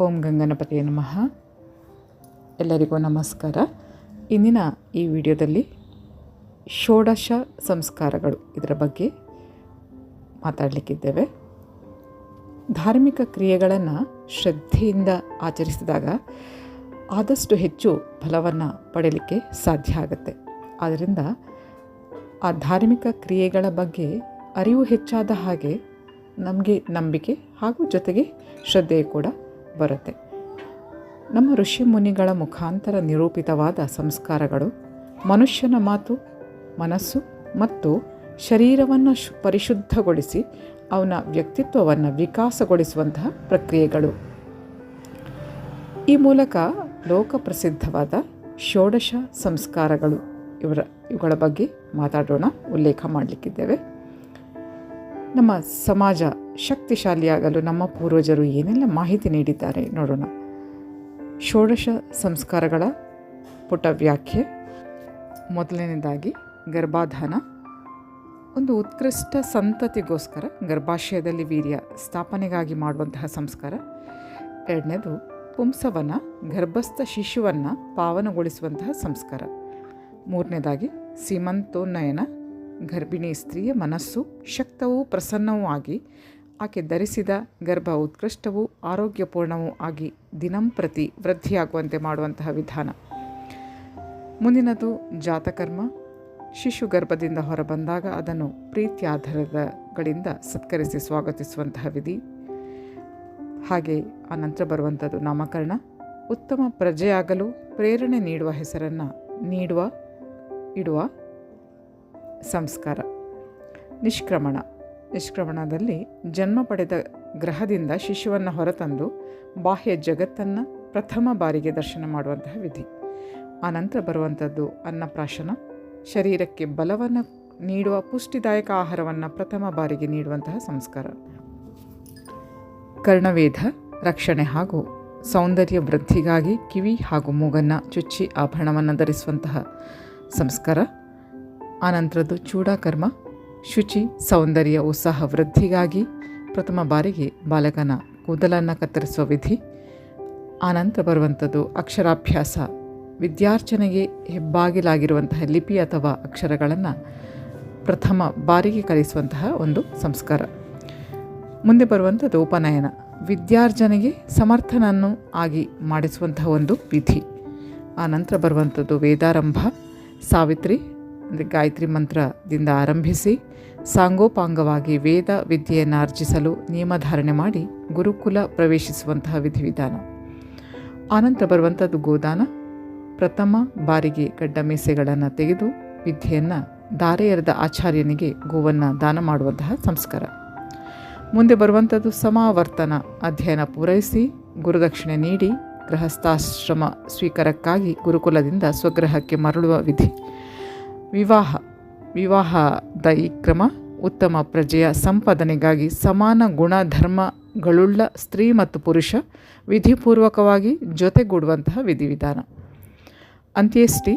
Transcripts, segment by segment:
ಓಂ ಗಂಗನಪತಿಯ ನಮಃ. ಎಲ್ಲರಿಗೂ ನಮಸ್ಕಾರ. ಇಂದಿನ ಈ ವಿಡಿಯೋದಲ್ಲಿ ಷೋಡಶ ಸಂಸ್ಕಾರಗಳು ಇದರ ಬಗ್ಗೆ ಮಾತಾಡಲಿಕ್ಕಿದ್ದೇವೆ. ಧಾರ್ಮಿಕ ಕ್ರಿಯೆಗಳನ್ನು ಶ್ರದ್ಧೆಯಿಂದ ಆಚರಿಸಿದಾಗ ಆದಷ್ಟು ಹೆಚ್ಚು ಫಲವನ್ನು ಪಡೆಯಲಿಕ್ಕೆ ಸಾಧ್ಯ ಆಗುತ್ತೆ. ಆದ್ದರಿಂದ ಆ ಧಾರ್ಮಿಕ ಕ್ರಿಯೆಗಳ ಬಗ್ಗೆ ಅರಿವು ಹೆಚ್ಚಾದ ಹಾಗೆ ನಮಗೆ ನಂಬಿಕೆ ಹಾಗೂ ಜೊತೆಗೆ ಶ್ರದ್ಧೆ ಕೂಡ ಬರುತ್ತೆ. ನಮ್ಮ ಋಷಿ ಮುನಿಗಳ ಮುಖಾಂತರ ನಿರೂಪಿತವಾದ ಸಂಸ್ಕಾರಗಳು, ಮನುಷ್ಯನ ಮಾತು, ಮನಸ್ಸು ಮತ್ತು ಶರೀರವನ್ನು ಪರಿಶುದ್ಧಗೊಳಿಸಿ ಅವನ ವ್ಯಕ್ತಿತ್ವವನ್ನು ವಿಕಾಸಗೊಳಿಸುವಂತಹ ಪ್ರಕ್ರಿಯೆಗಳು. ಈ ಮೂಲಕ ಲೋಕಪ್ರಸಿದ್ಧವಾದ ಷೋಡಶ ಸಂಸ್ಕಾರಗಳು ಇವರ, ಇವುಗಳ ಬಗ್ಗೆ ಮಾತಾಡೋಣ, ಉಲ್ಲೇಖ ಮಾಡಲಿಕ್ಕಿದ್ದೇವೆ. ನಮ್ಮ ಸಮಾಜ ಶಕ್ತಿಶಾಲಿಯಾಗಲು ನಮ್ಮ ಪೂರ್ವಜರು ಏನೆಲ್ಲ ಮಾಹಿತಿ ನೀಡಿದ್ದಾರೆ ನೋಡೋಣ. ಷೋಡಶ ಸಂಸ್ಕಾರಗಳ ಪುಟ ವ್ಯಾಖ್ಯೆ. ಮೊದಲನೇದಾಗಿ, ಗರ್ಭಾಧಾನ. ಒಂದು ಉತ್ಕೃಷ್ಟ ಸಂತತಿಗೋಸ್ಕರ ಗರ್ಭಾಶಯದಲ್ಲಿ ವೀರ್ಯ ಸ್ಥಾಪನೆಗಾಗಿ ಮಾಡುವಂತಹ ಸಂಸ್ಕಾರ. ಎರಡನೇದು, ಪುಂಸವನ, ಗರ್ಭಸ್ಥ ಶಿಶುವನ್ನು ಪಾವನಗೊಳಿಸುವಂತಹ ಸಂಸ್ಕಾರ. ಮೂರನೇದಾಗಿ, ಸೀಮಂತೋನ್ನಯನ, ಗರ್ಭಿಣಿ ಸ್ತ್ರೀಯ ಮನಸ್ಸು ಶಕ್ತವೂ ಪ್ರಸನ್ನವೂ ಆಗಿ ಆಕೆ ಧರಿಸಿದ ಗರ್ಭ ಉತ್ಕೃಷ್ಟವೂ ಆರೋಗ್ಯಪೂರ್ಣವೂ ಆಗಿ ದಿನಂಪ್ರತಿ ವೃದ್ಧಿಯಾಗುವಂತೆ ಮಾಡುವಂತಹ ವಿಧಾನ. ಮುಂದಿನದು ಜಾತಕರ್ಮ. ಶಿಶು ಗರ್ಭದಿಂದ ಹೊರಬಂದಾಗ ಅದನ್ನು ಪ್ರೀತಿ ಆಧಾರದಗಳಿಂದ ಸತ್ಕರಿಸಿ ಸ್ವಾಗತಿಸುವಂತಹ ವಿಧಿ. ಹಾಗೆ ಆ ನಂತರ ಬರುವಂಥದ್ದು ನಾಮಕರಣ. ಉತ್ತಮ ಪ್ರಜೆಯಾಗಲು ಪ್ರೇರಣೆ ನೀಡುವ ಹೆಸರನ್ನು ನೀಡುವ, ಇಡುವ ಸಂಸ್ಕಾರ. ನಿಷ್ಕ್ರಮಣ. ನಿಷ್ಕ್ರಮಣದಲ್ಲಿ ಜನ್ಮ ಪಡೆದ ಗ್ರಹದಿಂದ ಶಿಶುವನ್ನು ಹೊರತಂದು ಬಾಹ್ಯ ಜಗತ್ತನ್ನು ಪ್ರಥಮ ಬಾರಿಗೆ ದರ್ಶನ ಮಾಡುವಂತಹ ವಿಧಿ. ಆನಂತರ ಬರುವಂಥದ್ದು ಅನ್ನಪ್ರಾಶನ. ಶರೀರಕ್ಕೆ ಬಲವನ್ನು ನೀಡುವ ಪುಷ್ಟಿದಾಯಕ ಆಹಾರವನ್ನು ಪ್ರಥಮ ಬಾರಿಗೆ ನೀಡುವಂತಹ ಸಂಸ್ಕಾರ. ಕರ್ಣವೇಧ, ರಕ್ಷಣೆ ಹಾಗೂ ಸೌಂದರ್ಯ ವೃದ್ಧಿಗಾಗಿ ಕಿವಿ ಹಾಗೂ ಮೂಗನ್ನು ಚುಚ್ಚಿ ಆಭರಣವನ್ನು ಧರಿಸುವಂತಹ ಸಂಸ್ಕಾರ. ಆನಂತರದ್ದು ಚೂಡಾಕರ್ಮ. ಶುಚಿ ಸೌಂದರ್ಯ ಉತ್ಸಾಹ ವೃದ್ಧಿಗಾಗಿ ಪ್ರಥಮ ಬಾರಿಗೆ ಬಾಲಕನ ಕೂದಲನ್ನು ಕತ್ತರಿಸುವ ವಿಧಿ. ಆನಂತರ ಬರುವಂಥದ್ದು ಅಕ್ಷರಾಭ್ಯಾಸ. ವಿದ್ಯಾರ್ಚನೆಗೆ ಹೆಬ್ಬಾಗಿಲಾಗಿರುವಂತಹ ಲಿಪಿ ಅಥವಾ ಅಕ್ಷರಗಳನ್ನು ಪ್ರಥಮ ಬಾರಿಗೆ ಕಲಿಸುವಂತಹ ಒಂದು ಸಂಸ್ಕಾರ. ಮುಂದೆ ಬರುವಂಥದ್ದು ಉಪನಯನ. ವಿದ್ಯಾರ್ಜನೆಗೆ ಸಮರ್ಥನನ್ನು ಆಗಿ ಮಾಡಿಸುವಂತಹ ಒಂದು ವಿಧಿ. ಆ ನಂತರ ಬರುವಂಥದ್ದು ವೇದಾರಂಭ. ಸಾವಿತ್ರಿ ಅಂದರೆ ಗಾಯತ್ರಿ ಮಂತ್ರದಿಂದ ಆರಂಭಿಸಿ ಸಾಂಗೋಪಾಂಗವಾಗಿ ವೇದ ವಿದ್ಯೆಯನ್ನು ಅರ್ಜಿಸಲು ನಿಯಮಧಾರಣೆ ಮಾಡಿ ಗುರುಕುಲ ಪ್ರವೇಶಿಸುವಂತಹ ವಿಧಿವಿಧಾನ. ಆನಂತರ ಬರುವಂಥದ್ದು ಗೋದಾನ. ಪ್ರಥಮ ಬಾರಿಗೆ ಗಡ್ಡ ಮೀಸೆಗಳನ್ನು ತೆಗೆದು ವಿದ್ಯೆಯನ್ನು ದಾರೆಯರದ ಆಚಾರ್ಯನಿಗೆ ಗೋವನ್ನು ದಾನ ಮಾಡುವಂತಹ ಸಂಸ್ಕಾರ. ಮುಂದೆ ಬರುವಂಥದ್ದು ಸಮಾವರ್ತನ ಅಧ್ಯಯನ ಪೂರೈಸಿ ಗುರುದಕ್ಷಿಣೆ ನೀಡಿ ಗೃಹಸ್ಥಾಶ್ರಮ ಸ್ವೀಕಾರಕ್ಕಾಗಿ ಗುರುಕುಲದಿಂದ ಸ್ವಗ್ರಹಕ್ಕೆ ಮರಳುವ ವಿಧಿ. ವಿವಾಹ ವಿವಾಹದ ಈ ಕ್ರಮ ಉತ್ತಮ ಪ್ರಜೆಯ ಸಂಪಾದನೆಗಾಗಿ ಸಮಾನ ಗುಣಧರ್ಮಗಳುಳ್ಳ ಸ್ತ್ರೀ ಮತ್ತು ಪುರುಷ ವಿಧಿಪೂರ್ವಕವಾಗಿ ಜೊತೆಗೂಡುವಂತಹ ವಿಧಿವಿಧಾನ. ಅಂತ್ಯೇಷ್ಟಿ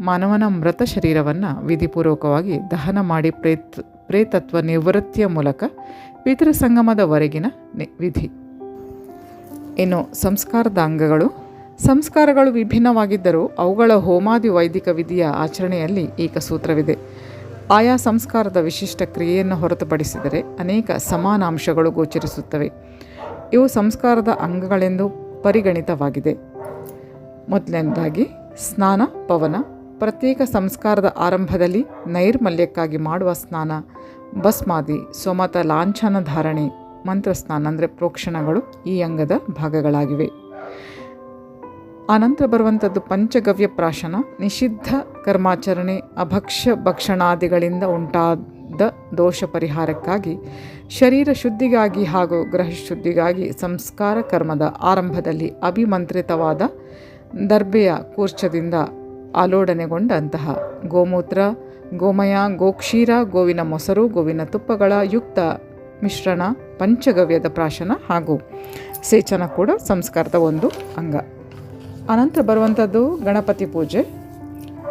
ಮಾನವನ ಮೃತ ಶರೀರವನ್ನು ವಿಧಿಪೂರ್ವಕವಾಗಿ ದಹನ ಮಾಡಿ ಪ್ರೇತ್, ಪ್ರೇತತ್ವ ನಿವೃತ್ತಿಯ ಮೂಲಕ ಪಿತೃಸಂಗಮದವರೆಗಿನ ವಿಧಿ. ಇನ್ನು ಸಂಸ್ಕಾರದ ಅಂಗಗಳು ಸಂಸ್ಕಾರಗಳು ವಿಭಿನ್ನವಾಗಿದ್ದರೂ ಅವುಗಳ ಹೋಮಾದಿ ವೈದಿಕ ವಿಧಿಯ ಆಚರಣೆಯಲ್ಲಿ ಏಕಸೂತ್ರವಿದೆ ಆಯಾ ಸಂಸ್ಕಾರದ ವಿಶಿಷ್ಟ ಕ್ರಿಯೆಯನ್ನು ಹೊರತುಪಡಿಸಿದರೆ ಅನೇಕ ಸಮಾನ ಅಂಶಗಳು ಗೋಚರಿಸುತ್ತವೆ. ಇವು ಸಂಸ್ಕಾರದ ಅಂಗಗಳೆಂದು ಪರಿಗಣಿತವಾಗಿದೆ. ಮೊದಲನೇದಾಗಿ, ಸ್ನಾನ, ಪವನ. ಪ್ರತ್ಯೇಕ ಸಂಸ್ಕಾರದ ಆರಂಭದಲ್ಲಿ ನೈರ್ಮಲ್ಯಕ್ಕಾಗಿ ಮಾಡುವ ಸ್ನಾನ, ಭಸ್ಮಾದಿ, ಸೋಮತ ಲಾಂಛನ ಧಾರಣೆ, ಮಂತ್ರಸ್ನಾನ, ಅಂದರೆ ಪ್ರೋಕ್ಷಣಗಳು ಈ ಅಂಗದ ಭಾಗಗಳಾಗಿವೆ. ಆನಂತರ ಬರುವಂಥದ್ದು ಪಂಚಗವ್ಯ ಪ್ರಾಶನ, ನಿಷಿದ್ಧ ಕರ್ಮಾಚರಣೆ, ಅಭಕ್ಷ್ಯ ಭಕ್ಷಣಾದಿಗಳಿಂದ ಉಂಟಾದ ದೋಷ ಪರಿಹಾರಕ್ಕಾಗಿ, ಶರೀರ ಶುದ್ಧಿಗಾಗಿ ಹಾಗೂ ಗ್ರಹ ಶುದ್ಧಿಗಾಗಿ ಸಂಸ್ಕಾರ ಕರ್ಮದ ಆರಂಭದಲ್ಲಿ ಅಭಿಮಂತ್ರಿತವಾದ ದರ್ಬೆಯ ಕೂರ್ಚದಿಂದ ಆಲೋಡನೆಗೊಂಡಂತಹ ಗೋಮೂತ್ರ, ಗೋಮಯ, ಗೋಕ್ಷೀರ, ಗೋವಿನ ಮೊಸರು, ಗೋವಿನ ತುಪ್ಪಗಳ ಯುಕ್ತ ಮಿಶ್ರಣ, ಪಂಚಗವ್ಯದ ಪ್ರಾಶನ ಹಾಗೂ ಸೇಚನ ಕೂಡ ಸಂಸ್ಕಾರದ ಒಂದು ಅಂಗ. ಅನಂತರ ಬರುವಂಥದ್ದು ಗಣಪತಿ ಪೂಜೆ.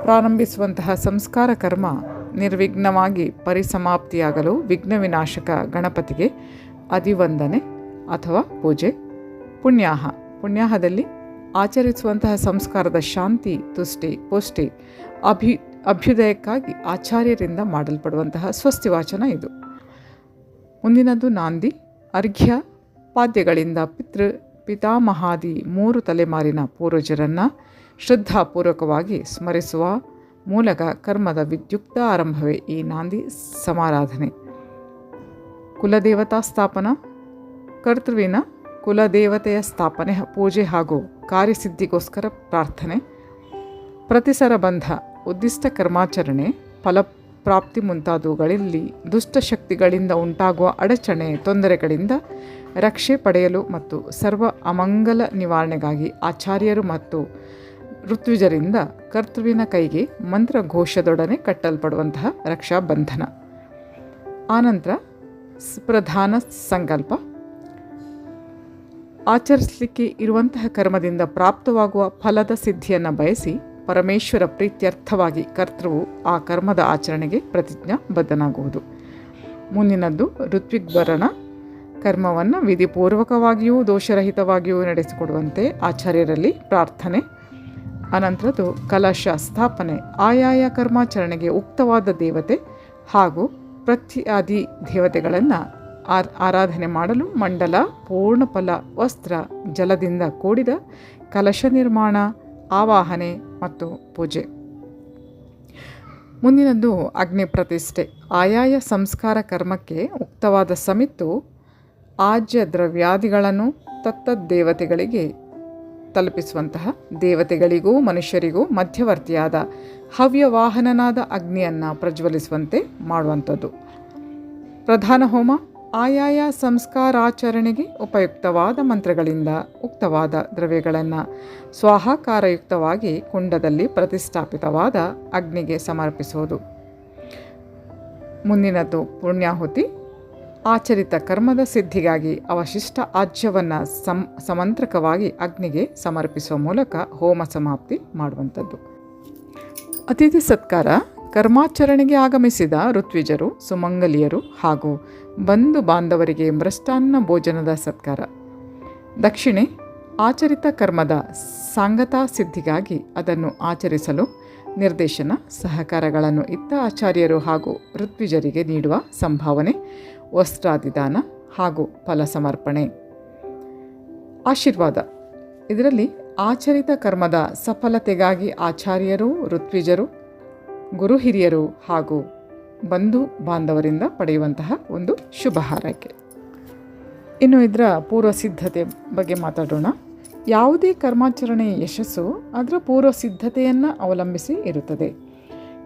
ಪ್ರಾರಂಭಿಸುವಂತಹ ಸಂಸ್ಕಾರ ಕರ್ಮ ನಿರ್ವಿಘ್ನವಾಗಿ ಪರಿಸಮಾಪ್ತಿಯಾಗಲು ವಿಘ್ನ ವಿನಾಶಕ ಗಣಪತಿಗೆ ಅಧಿವಂದನೆ ಅಥವಾ ಪೂಜೆ. ಪುಣ್ಯಾಹ. ಪುಣ್ಯಾಹದಲ್ಲಿ ಆಚರಿಸುವಂತಹ ಸಂಸ್ಕಾರದ ಶಾಂತಿ, ತುಷ್ಟಿ, ಪುಷ್ಟಿ ಅಭಿ, ಅಭ್ಯುದಯಕ್ಕಾಗಿ ಆಚಾರ್ಯರಿಂದ ಮಾಡಲ್ಪಡುವಂತಹ ಸ್ವಸ್ತಿ ವಾಚನ ಇದು. ಮುಂದಿನದು ನಾಂದಿ, ಅರ್ಘ್ಯ, ಪಾದ್ಯಗಳಿಂದ ಪಿತೃ ಪಿತಾಮಹಾದಿ ಮೂರು ತಲೆಮಾರಿನ ಪೂರ್ವಜರನ್ನು ಶ್ರದ್ಧಾಪೂರ್ವಕವಾಗಿ ಸ್ಮರಿಸುವ ಮೂಲಕ ಕರ್ಮದ ವಿದ್ಯುಕ್ತ ಆರಂಭವೇ ಈ ನಾಂದಿ ಸಮಾರಾಧನೆ. ಕುಲದೇವತಾ ಸ್ಥಾಪನ. ಕರ್ತೃವಿನ ಕುಲದೇವತೆಯ ಸ್ಥಾಪನೆ, ಪೂಜೆ ಹಾಗೂ ಕಾರ್ಯಸಿದ್ಧಿಗೋಸ್ಕರ ಪ್ರಾರ್ಥನೆ. ಪ್ರತಿಸರ ಬಂಧ ಉದ್ದಿಷ್ಟ ಕರ್ಮಾಚರಣೆ ಫಲಪ್ರಾಪ್ತಿ ಮುಂತಾದವುಗಳಲ್ಲಿ ದುಷ್ಟಶಕ್ತಿಗಳಿಂದ ಉಂಟಾಗುವ ಅಡಚಣೆ ತೊಂದರೆಗಳಿಂದ ರಕ್ಷೆ ಪಡೆಯಲು ಮತ್ತು ಸರ್ವ ಅಮಂಗಲ ನಿವಾರಣೆಗಾಗಿ ಆಚಾರ್ಯರು ಮತ್ತು ಋತ್ವಿಜರಿಂದ ಕರ್ತೃವಿನ ಕೈಗೆ ಮಂತ್ರ ಘೋಷದೊಡನೆ ಕಟ್ಟಲ್ಪಡುವಂತಹ ರಕ್ಷಾಬಂಧನ. ಆನಂತರ ಸ್- ಪ್ರಧಾನ ಸಂಕಲ್ಪ. ಆಚರಿಸಲಿಕ್ಕೆ ಇರುವಂತಹ ಕರ್ಮದಿಂದ ಪ್ರಾಪ್ತವಾಗುವ ಫಲದ ಸಿದ್ಧಿಯನ್ನು ಬಯಸಿ ಪರಮೇಶ್ವರ ಪ್ರೀತ್ಯರ್ಥವಾಗಿ ಕರ್ತೃವು ಆ ಕರ್ಮದ ಆಚರಣೆಗೆ ಪ್ರತಿಜ್ಞಾಬದ್ಧನಾಗುವುದು. ಮುಂದಿನದ್ದು ಋತ್ವಿಗ್ಭರಣ ಕರ್ಮವನ್ನು ವಿಧಿಪೂರ್ವಕವಾಗಿಯೂ ದೋಷರಹಿತವಾಗಿಯೂ ನಡೆಸಿಕೊಡುವಂತೆ ಆಚಾರ್ಯರಲ್ಲಿ ಪ್ರಾರ್ಥನೆ. ಅನಂತರದ್ದು ಕಲಶ ಸ್ಥಾಪನೆ. ಆಯಾಯ ಕರ್ಮಾಚರಣೆಗೆ ಉಕ್ತವಾದ ದೇವತೆ ಹಾಗೂ ಪ್ರತ್ಯಾದಿ ದೇವತೆಗಳನ್ನು ಆರ್ ಆರಾಧನೆ ಮಾಡಲು ಮಂಡಲ, ಪೂರ್ಣಫಲ, ವಸ್ತ್ರ, ಜಲದಿಂದ ಕೂಡಿದ ಕಲಶ ನಿರ್ಮಾಣ, ಆವಾಹನೆ ಮತ್ತು ಪೂಜೆ. ಮುಂದಿನದ್ದು ಅಗ್ನಿ ಪ್ರತಿಷ್ಠೆ. ಆಯಾಯ ಸಂಸ್ಕಾರ ಕರ್ಮಕ್ಕೆ ಉಕ್ತವಾದ ಸಮಿತ್ತು ಆಜ್ಯ ದ್ರವ್ಯಾದಿಗಳನ್ನು ತತ್ತದ್ದೇವತೆಗಳಿಗೆ ತಲುಪಿಸುವಂತಹ ದೇವತೆಗಳಿಗೂ ಮನುಷ್ಯರಿಗೂ ಮಧ್ಯವರ್ತಿಯಾದ ಹವ್ಯವಾಹನನಾದ ಅಗ್ನಿಯನ್ನು ಪ್ರಜ್ವಲಿಸುವಂತೆ ಮಾಡುವಂಥದ್ದು. ಪ್ರಧಾನ ಹೋಮ ಆಯಾಯ ಸಂಸ್ಕಾರಾಚರಣೆಗೆ ಉಪಯುಕ್ತವಾದ ಮಂತ್ರಗಳಿಂದ ಉಕ್ತವಾದ ದ್ರವ್ಯಗಳನ್ನು ಸ್ವಾಹಾಕಾರಯುಕ್ತವಾಗಿ ಕುಂಡದಲ್ಲಿ ಪ್ರತಿಷ್ಠಾಪಿತವಾದ ಅಗ್ನಿಗೆ ಸಮರ್ಪಿಸುವುದು. ಮುಂದಿನದ್ದು ಪುಣ್ಯಾಹುತಿ. ಆಚರಿತ ಕರ್ಮದ ಸಿದ್ಧಿಗಾಗಿ ಅವಶಿಷ್ಟ ಆಜ್ಯವನ್ನು ಸಂ, ಸಮಂತ್ರಕವಾಗಿ ಅಗ್ನಿಗೆ ಸಮರ್ಪಿಸುವ ಮೂಲಕ ಹೋಮ ಸಮಾಪ್ತಿ ಮಾಡುವಂಥದ್ದು. ಅತಿಥಿ ಸತ್ಕಾರ. ಕರ್ಮಾಚರಣೆಗೆ ಆಗಮಿಸಿದ ಋತ್ವಿಜರು, ಸುಮಂಗಲಿಯರು ಹಾಗೂ ಬಂಧು ಬಾಂಧವರಿಗೆ ಮೃಷ್ಟಾನ್ನ ಭೋಜನದ ಸತ್ಕಾರ. ದಕ್ಷಿಣೆ, ಆಚರಿತ ಕರ್ಮದ ಸಾಂಗತಾ ಸಿದ್ಧಿಗಾಗಿ ಅದನ್ನು ಆಚರಿಸಲು ನಿರ್ದೇಶನ ಸಹಕಾರಗಳನ್ನು ಇತ್ತ ಆಚಾರ್ಯರು ಹಾಗೂ ಋತ್ವಿಜರಿಗೆ ನೀಡುವ ಸಂಭಾವನೆ, ವಸ್ತ್ರಾದಿದಾನ ಹಾಗೂ ಫಲ ಸಮರ್ಪಣೆ. ಆಶೀರ್ವಾದ. ಇದರಲ್ಲಿ ಆಚರಿತ ಕರ್ಮದ ಸಫಲತೆಗಾಗಿ ಆಚಾರ್ಯರು, ಋತ್ವಿಜರು, ಗುರು ಹಿರಿಯರು ಹಾಗೂ ಬಂಧು ಬಾಂಧವರಿಂದ ಪಡೆಯುವಂತಹ ಒಂದು ಶುಭ ಹಾರೈಕೆ. ಇನ್ನು ಇದರ ಪೂರ್ವ ಸಿದ್ಧತೆ ಬಗ್ಗೆ ಮಾತಾಡೋಣ. ಯಾವುದೇ ಕರ್ಮಾಚರಣೆಯ ಯಶಸ್ಸು ಅದರ ಪೂರ್ವ ಸಿದ್ಧತೆಯನ್ನು ಅವಲಂಬಿಸಿ ಇರುತ್ತದೆ.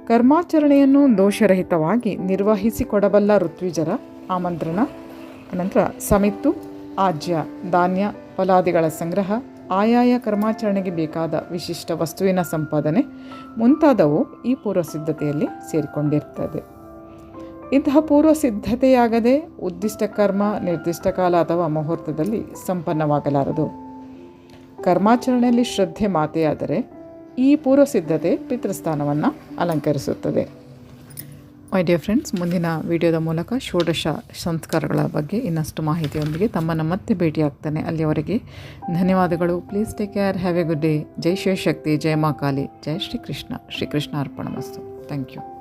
ಕರ್ಮಾಚರಣೆಯನ್ನು ದೋಷರಹಿತವಾಗಿ ನಿರ್ವಹಿಸಿಕೊಡಬಲ್ಲ ಋತ್ವಿಜರ ಆಮಂತ್ರಣ, ಅನಂತರ ಸಮಿತ್ತು, ಆಜ್ಯ, ಧಾನ್ಯ, ಫಲಾದಿಗಳ ಸಂಗ್ರಹ, ಆಯಾಯ ಕರ್ಮಾಚರಣೆಗೆ ಬೇಕಾದ ವಿಶಿಷ್ಟ ವಸ್ತುವಿನ ಸಂಪಾದನೆ ಮುಂತಾದವು ಈ ಪೂರ್ವ ಸಿದ್ಧತೆಯಲ್ಲಿ ಸೇರಿಕೊಂಡಿರ್ತದೆ. ಇಂತಹ ಪೂರ್ವ ಸಿದ್ಧತೆಯಾಗದೆ ಉದ್ದಿಷ್ಟ ಕರ್ಮ, ನಿರ್ದಿಷ್ಟ ಕಾಲ ಅಥವಾ ಮುಹೂರ್ತದಲ್ಲಿ ಸಂಪನ್ನವಾಗಲಾರದು. ಕರ್ಮಾಚರಣೆಯಲ್ಲಿ ಶ್ರದ್ಧೆ ಮಾತೆಯಾದರೆ ಈ ಪೂರ್ವ ಸಿದ್ಧತೆ ಪಿತೃಸ್ಥಾನವನ್ನು ಅಲಂಕರಿಸುತ್ತದೆ. ಮೈ ಡಿಯರ್ ಫ್ರೆಂಡ್ಸ್ ಮುಂದಿನ ವಿಡಿಯೋದ ಮೂಲಕ ಷೋಡಶ ಸಂಸ್ಕಾರಗಳ ಬಗ್ಗೆ ಇನ್ನಷ್ಟು ಮಾಹಿತಿಯೊಂದಿಗೆ ತಮ್ಮನ್ನು ಮತ್ತೆ ಭೇಟಿಯಾಗ್ತಾನೆ. ಅಲ್ಲಿಯವರೆಗೆ ಧನ್ಯವಾದಗಳು. Please take care have a good day ಜೈ ಶಿವಶಕ್ತಿ. ಜಯ ಮಾ ಜಯ ಜೈ ಶ್ರೀಕೃಷ್ಣ. ಶ್ರೀಕೃಷ್ಣ ಅರ್ಪಣ ಮಸ್ತು. Thank you